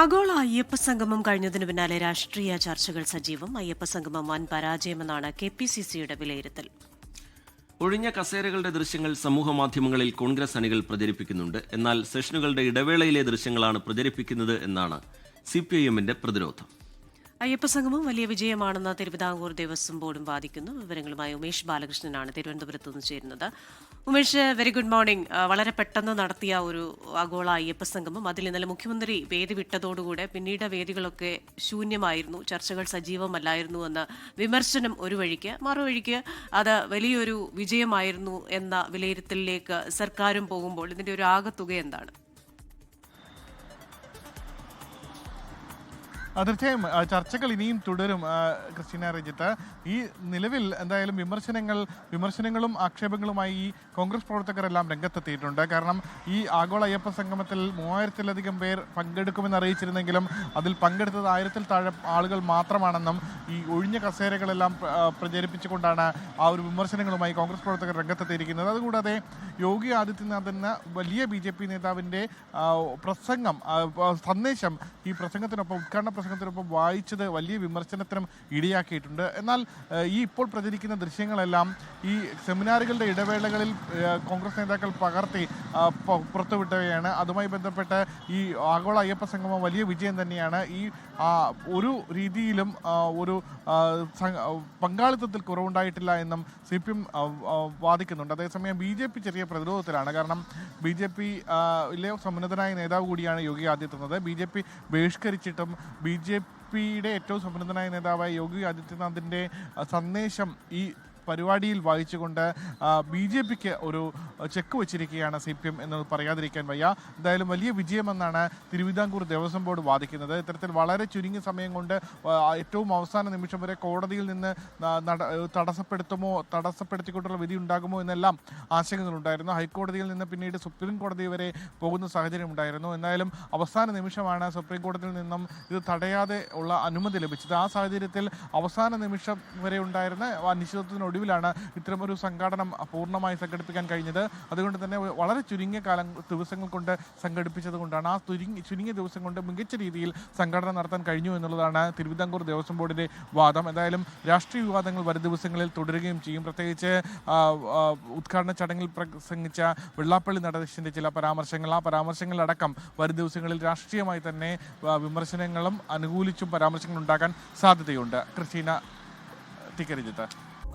ആഗോള അയ്യപ്പ സംഗമം കഴിഞ്ഞതിനു പിന്നാലെ രാഷ്ട്രീയ ചർച്ചകൾ സജീവം. അയ്യപ്പ സംഗമം വൻ പരാജയമെന്നാണ് കെ പി സി സിയുടെ വിലയിരുത്തൽ. ഒഴിഞ്ഞ കസേരകളുടെ ദൃശ്യങ്ങൾ സമൂഹ മാധ്യമങ്ങളിൽ കോൺഗ്രസ് അണികൾ പ്രചരിപ്പിക്കുന്നുണ്ട്. എന്നാൽ സെഷനുകളുടെ ഇടവേളയിലെ ദൃശ്യങ്ങളാണ് പ്രചരിപ്പിക്കുന്നത് എന്നാണ് സി പി ഐ എമ്മിന്റെ പ്രതിരോധം. അയ്യപ്പ സംഗമം വലിയ വിജയമാണെന്ന് തിരുവിതാംകൂർ ദേവസ്വം ബോർഡും വാദിക്കുന്നു. വിവരങ്ങളുമായി ഉമേഷ് ബാലകൃഷ്ണനാണ് തിരുവനന്തപുരത്ത് നിന്ന് ചേരുന്നത്. ഉമേഷ് വെരി ഗുഡ് മോർണിംഗ് വളരെ പെട്ടെന്ന് നടത്തിയ ഒരു ആഗോള അയ്യപ്പസംഗമം. അതിൽ ഇന്നലെ മുഖ്യമന്ത്രി വേദി വിട്ടതോടുകൂടെ പിന്നീട് വേദികളൊക്കെ ശൂന്യമായിരുന്നു. ചർച്ചകൾ സജീവമല്ലായിരുന്നു എന്ന വിമർശനം ഒരു വഴിക്ക് മറുവഴിക്ക് അത് വലിയൊരു വിജയമായിരുന്നു എന്ന വിലയിരുത്തലിലേക്ക് സർക്കാരും പോകുമ്പോൾ ഇതിന്റെ ഒരു ആകത്തുക എന്താണ്? തീർച്ചയായും. ചർച്ചകൾ ഇനിയും തുടരും ക്രിസ്റ്റീന രജിത്ത് ഈ നിലവിൽ എന്തായാലും വിമർശനങ്ങൾ വിമർശനങ്ങളും ആക്ഷേപങ്ങളുമായി ഈ കോൺഗ്രസ് പ്രവർത്തകരെല്ലാം രംഗത്തെത്തിയിട്ടുണ്ട്. കാരണം ഈ ആഗോള അയ്യപ്പ സംഗമത്തിൽ മൂവായിരത്തിലധികം പേർ പങ്കെടുക്കുമെന്ന് അറിയിച്ചിരുന്നെങ്കിലും അതിൽ പങ്കെടുത്തത് ആയിരത്തിൽ താഴെ ആളുകൾ മാത്രമാണെന്നും ഈ ഒഴിഞ്ഞ കസേരകളെല്ലാം പ്രചരിപ്പിച്ചുകൊണ്ടാണ് ആ ഒരു വിമർശനങ്ങളുമായി കോൺഗ്രസ് പ്രവർത്തകർ രംഗത്തെത്തിയിരിക്കുന്നത്. അതുകൂടാതെ യോഗി ആദിത്യനാഥ് എന്ന വലിയ ബി ജെ പി നേതാവിന്റെ പ്രസംഗം സന്ദേശം ഈ പ്രസംഗത്തിനൊപ്പം ഉദ്ഘാടന പ്രസംഗത്തിനൊപ്പം വായിച്ചത് വലിയ വിമർശനത്തിനും ഇടയാക്കിയിട്ടുണ്ട്. എന്നാൽ ഈ ഇപ്പോൾ പ്രചരിക്കുന്ന ദൃശ്യങ്ങളെല്ലാം ഈ സെമിനാറുകളുടെ ഇടവേളകളിൽ കോൺഗ്രസ് നേതാക്കൾ പകർത്തി പുറത്തുവിട്ടവയാണ്. അതുമായി ബന്ധപ്പെട്ട് ഈ ആഗോള അയ്യപ്പ സംഗമം വലിയ വിജയം തന്നെയാണ്. ഈ ഒരു രീതിയിലും ഒരു പങ്കാളിത്തത്തിൽ കുറവുണ്ടായിട്ടില്ല എന്നും സി പി എം വാദിക്കുന്നുണ്ട്. അതേസമയം ബി ജെ പി ചെറിയ പ്രതിരോധത്തിലാണ്. കാരണം ബി ജെ പി യിലെ സമുന്നതനായ നേതാവ് കൂടിയാണ് Yogi Adityanath. B J P ബഹിഷ്കരിച്ചിട്ടും B J പിയുടെ ഏറ്റവും സമുന്നതനായ നേതാവായ യോഗി ആദിത്യനാഥിന്റെ സന്ദേശം ഈ പരിപാടിയിൽ വായിച്ചുകൊണ്ട് ബി ജെ പിക്ക് ഒരു ചെക്ക് വെച്ചിരിക്കുകയാണ് സി പി എം എന്ന് പറയാതിരിക്കാൻ വയ്യ. എന്തായാലും വലിയ വിജയമെന്നാണ് തിരുവിതാംകൂർ ദേവസ്വം ബോർഡ് വാദിക്കുന്നത്. ഇത്തരത്തിൽ വളരെ ചുരുങ്ങിയ സമയം കൊണ്ട് ഏറ്റവും അവസാന നിമിഷം വരെ കോടതിയിൽ നിന്ന് തടസ്സപ്പെടുത്തുമോ തടസ്സപ്പെടുത്തിക്കൊണ്ടുള്ള വിധി ഉണ്ടാകുമോ എന്നെല്ലാം ആശങ്കകളുണ്ടായിരുന്നു. ഹൈക്കോടതിയിൽ നിന്ന് പിന്നീട് സുപ്രീം കോടതി വരെ പോകുന്ന സാഹചര്യം ഉണ്ടായിരുന്നു. എന്തായാലും അവസാന നിമിഷമാണ് സുപ്രീം കോടതിയിൽ നിന്നും ഇത് തടയാതെ ഉള്ള അനുമതി ലഭിച്ചത്. ആ സാഹചര്യത്തിൽ അവസാന നിമിഷം വരെ ഉണ്ടായിരുന്ന അനിശ്ചിതത്വത്തിനൊടുവിലാണ് ഇത്തരമൊരു സംഘാടനം പൂർണമായി സംഘടിപ്പിക്കാൻ കഴിഞ്ഞത്. അതുകൊണ്ട് തന്നെ വളരെ ചുരുങ്ങിയ കാലം ദിവസങ്ങൾ കൊണ്ട് സംഘടിപ്പിച്ചത് കൊണ്ടാണ് ആ ചുരുങ്ങി ചുരുങ്ങിയ ദിവസം കൊണ്ട് മികച്ച രീതിയിൽ സംഘടന നടത്താൻ കഴിഞ്ഞു എന്നുള്ളതാണ് തിരുവിതാംകൂർ ദേവസ്വം ബോർഡിന്റെ വാദം. എന്തായാലും രാഷ്ട്രീയ വിവാദങ്ങൾ വരും ദിവസങ്ങളിൽ തുടരുകയും ചെയ്യും. പ്രത്യേകിച്ച് ഉദ്ഘാടന ചടങ്ങിൽ പ്രസംഗിച്ച വെള്ളാപ്പള്ളി നടേശന്റെ ചില പരാമർശങ്ങൾ. ആ പരാമർശങ്ങളടക്കം വരും ദിവസങ്ങളിൽ രാഷ്ട്രീയമായി തന്നെ വിമർശനങ്ങളും അനുകൂലിച്ചും പരാമർശങ്ങൾ ഉണ്ടാക്കാൻ സാധ്യതയുണ്ട്. ക്രിസ്റ്റീന തിക്കരിജിത്ത്